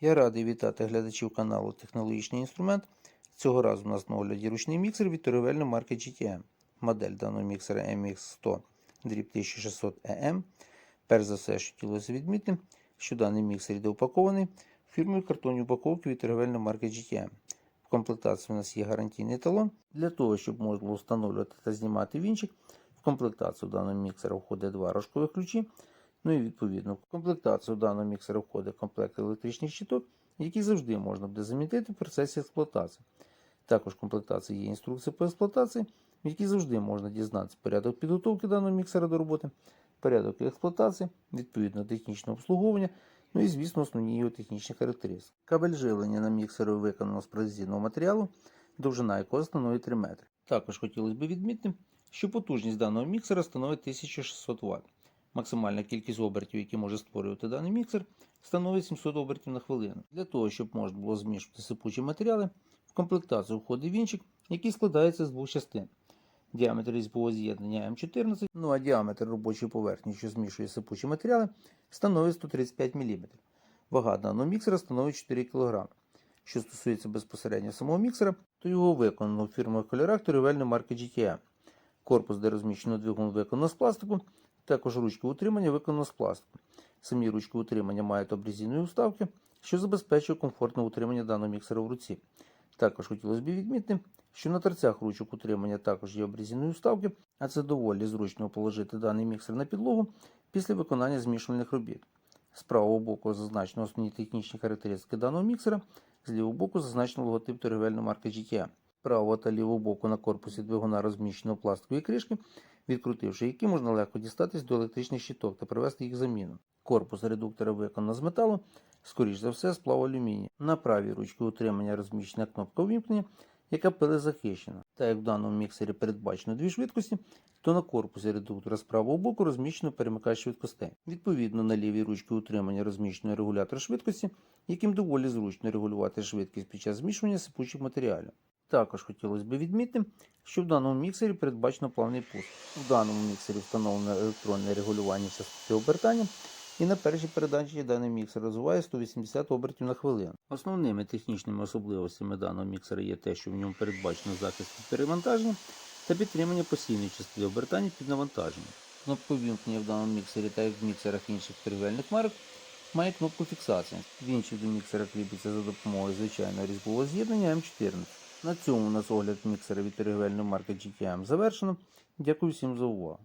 Я радий вітати глядачів каналу Технологічний інструмент. Цього разу у нас на огляді ручний міксер від торговельної марки GTM. Модель даного міксера MX100 дріб 1600 EM. Перш за все, що хотілося відмітити, що даний міксер йде упакований фірмою картонні упаковки від торговельної марки GTM. В комплектації у нас є гарантійний талон. Для того, щоб можна було встановлювати та знімати вінчик, в комплектацію даного міксера входить два рожкових ключі. Ну і відповідно, в комплектацію даного міксера входить комплект електричних щиток, які завжди можна буде замінити в процесі експлуатації. Також в комплектації є інструкція по експлуатації, в якій завжди можна дізнатися порядок підготовки даного міксера до роботи, порядок експлуатації, відповідно технічне обслуговування, ну і, звісно, основні його технічні характеристики. Кабель живлення на міксері виконано з прорезинного матеріалу, довжина якого становить 3 метри. Також хотілося б відмітити, що потужність даного міксера становить 1600 Вт. Максимальна кількість обертів, які може створювати даний міксер, становить 700 обертів на хвилину. Для того, щоб можна було змішувати сипучі матеріали, в комплектацію входить вінчик, який складається з двох частин. Діаметр різьбового з'єднання М14, ну а діаметр робочої поверхні, що змішує сипучі матеріали, становить 135 мм. Вага даного міксера становить 4 кг. Що стосується безпосередньо самого міксера, то його виконано в фірмових кольорах торговельної марки GTM. Корпус, де розміщено двигун, виконано з пластику, також ручки утримання виконано з пластику. Самі ручки утримання мають обрізійної уставки, що забезпечує комфортне утримання даного міксера в руці. Також хотілося б відмітити, що на торцях ручок утримання також є обрізійної уставки, а це доволі зручно положити даний міксер на підлогу після виконання змішувальних робіт. З правого боку зазначено основні технічні характеристики даного міксера, з лівого боку зазначено логотип торговельної марки GTM. Правого та лівого боку на корпусі двигуна розміщено пластикові кришки, відкрутивши які можна легко дістатись до електричних щиток та провести їх заміну. Корпус редуктора виконано з металу, скоріш за все, сплав алюмінію. На правій ручці утримання розміщена кнопка увімкнення, яка пилезахищена. Та як в даному міксері передбачено дві швидкості, то на корпусі редуктора з правого боку розміщено перемикач швидкостей. Відповідно, на лівій ручці утримання розміщено регулятор швидкості, яким доволі зручно регулювати швидкість під час змішування сипучих матеріалів. Також хотілося б відмітити, що в даному міксері передбачено плавний пуск. В даному міксері встановлено електронне регулювання частоти обертання, і на першій передачі даний міксер розвиває 180 обертів на хвилину. Основними технічними особливостями даного міксера є те, що в ньому передбачено захист від перевантаження та підтримання постійної частоти обертання під навантаженням. Кнопка вімкнення в даному міксері, так як в міксерах інших торгівельних марок, має кнопку фіксації. Вінчик до міксера кріпиться за допомогою звичайного різьбового з'єднання М14. На цьому у нас огляд міксера від торгівельної марки GTM завершено. Дякую всім за увагу.